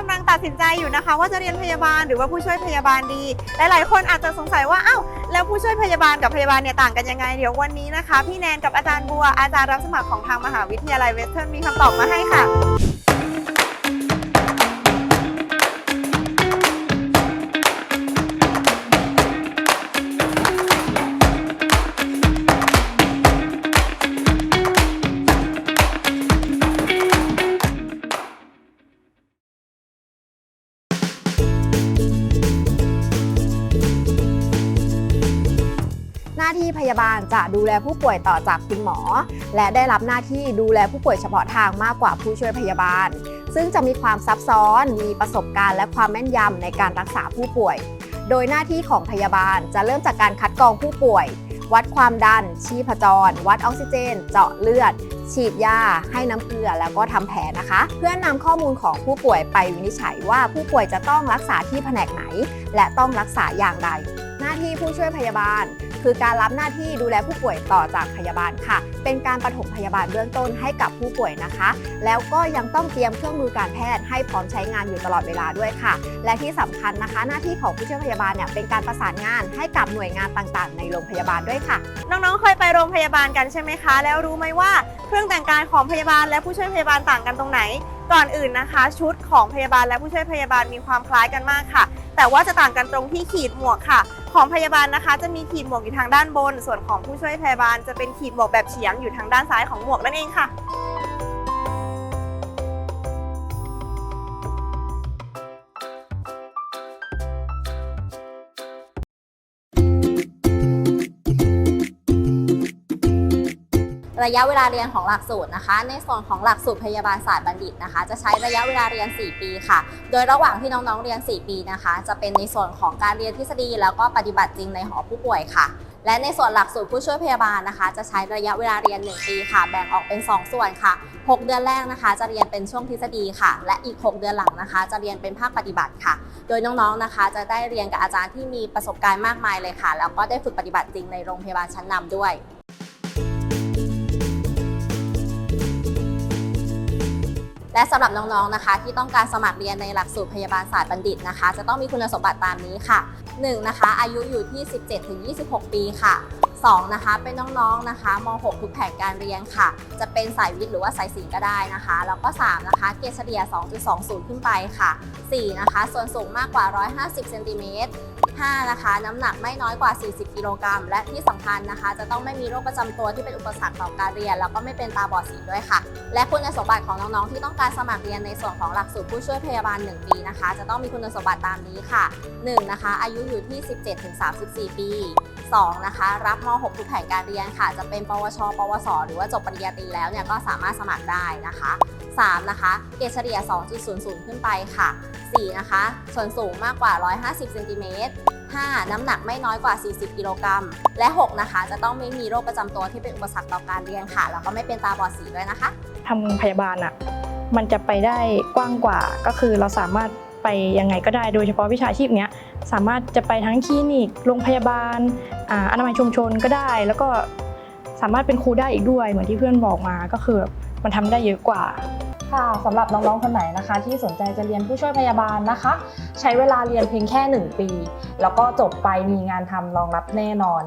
กำลังตัดสินใจอยู่นะคะ ว่าจะเรียนพยาบาลหรือว่าผู้ช่วยพยาบาลดี หลายๆ คนอาจจะสงสัยว่าอ้าวแล้วผู้ช่วยพยาบาลกับพยาบาลเนี่ยต่างกันยังไง เดี๋ยววันนี้นะคะ พี่แนนกับอาจารย์บัวอาจารย์รับสมัครของทางมหาวิทยาลัยเวสเทิร์นมีคำตอบมาให้ค่ะาที่พยาบาลจะดูแลผู้ป่วยต่อจากคุณหมอ และได้รับหน้าที่ดูแลผู้ป่วยเฉพาะทางมากกว่าผู้ช่วยพยาบาล ซึ่งจะมีความซับซ้อน มีประสบการณ์และความแม่นยำในการรักษาผู้ป่วย โดยหน้าที่ของพยาบาลจะเริ่มจากการคัดกรองผู้ป่วย วัดความดัน ชีพจร วัดออกซิเจน เจาะเลือด ฉีดยา ให้น้ำเกลือ แล้วก็ทำแผลนะคะ เพื่อนำข้อมูลของผู้ป่วยไปวินิจฉัยว่าผู้ป่วยจะต้องรักษาที่แผนกไหน และต้องรักษาอย่างไรหน้าที่ผู้ช่วยพยาบาล คือการรับหน้าที่ดูแลผู้ป่วยต่อจากพยาบาลค่ะ เป็นการปฐมพยาบาลเบื้องต้นให้กับผู้ป่วยนะคะ แล้วก็ยังต้องเตรียมเครื่องมือการแพทย์ให้พร้อมใช้งานอยู่ตลอดเวลาด้วยค่ะ และที่สำคัญนะคะ หน้าที่ของผู้ช่วยพยาบาลเนี่ยเป็นการประสานงานให้กับหน่วยงานต่างๆ ในโรงพยาบาลด้วยค่ะ น้องๆ เคยไปโรงพยาบาลกันใช่ไหมคะ แล้วรู้ไหมว่าเครื่องแต่งกายของพยาบาลและผู้ช่วยพยาบาลต่างกันตรงไหน ก่อนอื่นนะคะ ชุดของพยาบาลและผู้ช่วยพยาบาลมีความคล้ายกันมากค่ะ แต่ว่าจะต่างกันตรงที่ขีดหมวกค่ะ ของพยาบาลนะคะ จะมีขีดหมวกอยู่ทางด้านบน ส่วนของผู้ช่วยพยาบาลจะเป็นขีดหมวกแบบเฉียงอยู่ทางด้านซ้ายของหมวกนั่นเองค่ะ ระยะเวลาเรียนของหลักสูตรนะคะ ในส่วนของหลักสูตรพยาบาลศาสตร์บัณฑิตนะคะ จะใช้ระยะเวลาเรียน 4 ปีค่ะ โดยระหว่างที่น้องๆเรียน 4 ปีนะคะ จะเป็นในส่วนของการเรียนทฤษฎี แล้วก็ปฏิบัติจริงในหอผู้ป่วยค่ะ และในส่วนหลักสูตรผู้ช่วยพยาบาลนะคะ จะใช้ระยะเวลาเรียน 1 ปีค่ะ แบ่งออกเป็น 2 ส่วนค่ะ 6 เดือนแรกนะคะ จะเรียนเป็นช่วงทฤษฎีค่ะ และอีก 6 เดือนหลังนะคะ จะเรียนเป็นภาคปฏิบัติค่ะ โดยน้องๆนะคะ จะได้เรียนกับอาจารย์ที่มีประสบการณ์มากมายเลยค่ะ แล้วก็ได้ฝึกปฏิบัติจริงในโรงพยาบาลชั้นนำด้วย และสำหรับน้องๆนะคะ ที่ต้องการสมัครเรียนในหลักสูตรพยาบาลศาสตร์บัณฑิตนะคะ จะต้องมีคุณสมบัติตามนี้ค่ะ 1. นะคะ อายุอยู่ที่ 17-26 ปีค่ะ 2. นะคะ เป็นน้องๆนะคะม .6 ทุกแผนการเรียนค่ะ จะเป็นสายวิทย์หรือว่าสายศิลป์ก็ได้นะคะ แล้วก็ 3. นะคะ เกรดเฉลี่ย 2.20 ขึ้นไปค่ะ 4. นะคะ ส่วนสูงมากกว่า 150 เซนติเมตร 5. นะคะ น้ำหนักไม่น้อยกว่า 40 กิโลกรัม และที่สำคัญนะคะ จะต้องไม่มีโรคประจำตัวที่เป็นอุปสรรคต่อการเรียน แล้วก็ไม่เป็นตาบอดสีด้วยค่ะ และคุณสมบัติของน้องๆ ที่ต้องการสมัครเรียนในส่วนของหลักสูตรผู้ช่วยพยาบาล 1 ปีนะคะ จะต้องมีคุณสมบัติตามนี้ค่ะ 1. นะคะ อายุอยู่ที่ 17-34 ปี 2. นะคะรับม .6 ทุกแผนการเรียนค่ะ จะเป็นปวช ปวส หรือว่าจบปริญญาตรีแล้วเนี่ยก็สามารถสมัครได้นะคะ 3. นะคะเกรดเฉลี่ย 2.00 ขึ้นไปค่ะ 4. นะคะส่วนสูงมากกว่า 150เซนติเมตร 5. น้ำหนักไม่น้อยกว่า 40 กิโลกรัม และ 6 นะคะ จะต้องไม่มีโรคประจำตัวที่เป็นอุปสรรคต่อการเรียนค่ะ แล้วก็ไม่เป็นตาบอดสีด้วยนะคะทำพยาบาลอะมันจะไปได้กว้างกว่า ก็คือเราสามารถไปยังไงก็ได้ โดยเฉพาะวิชาชีพเนี้ย สามารถจะไปทั้งคลินิก โรงพยาบาลอ่าอนามัยชุมชนก็ได้ แล้วก็สามารถเป็นครูได้อีกด้วย เหมือนที่เพื่อนบอกมาก็คือแบบมันทำได้เยอะกว่าค่ะสำหรับน้องๆ คนไหนนะคะ ที่สนใจจะเรียนผู้ช่วยพยาบาลนะคะ ใช้เวลาเรียนเพียงแค่ 1 ปี แล้วก็จบไปมีงานทำรองรับแน่นอน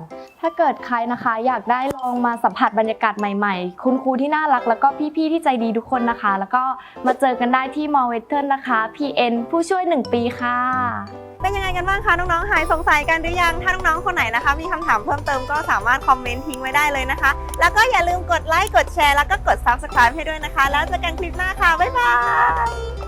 ถ้าเกิดใครนะคะ อยากได้ลองมาสัมผัสบรรยากาศใหม่ๆ คุณครูที่น่ารักแล้วก็พี่ๆที่ใจดีทุกคนนะคะ แล้วก็มาเจอกันได้ที่มอเวสเทิร์นนะคะ PN ผู้ช่วย 1 ปีค่ะ เป็นยังไงกันบ้างคะน้องๆหายสงสัยกันหรือยัง ถ้าน้องๆคนไหนนะคะ มีคำถามเพิ่มเติมก็สามารถคอมเมนต์ทิ้งไว้ได้เลยนะคะ แล้วก็อย่าลืมกดไลค์กดแชร์แล้วก็กด Subscribe ให้ด้วยนะคะ แล้วเจอกันคลิปหน้าค่ะบ๊ายบาย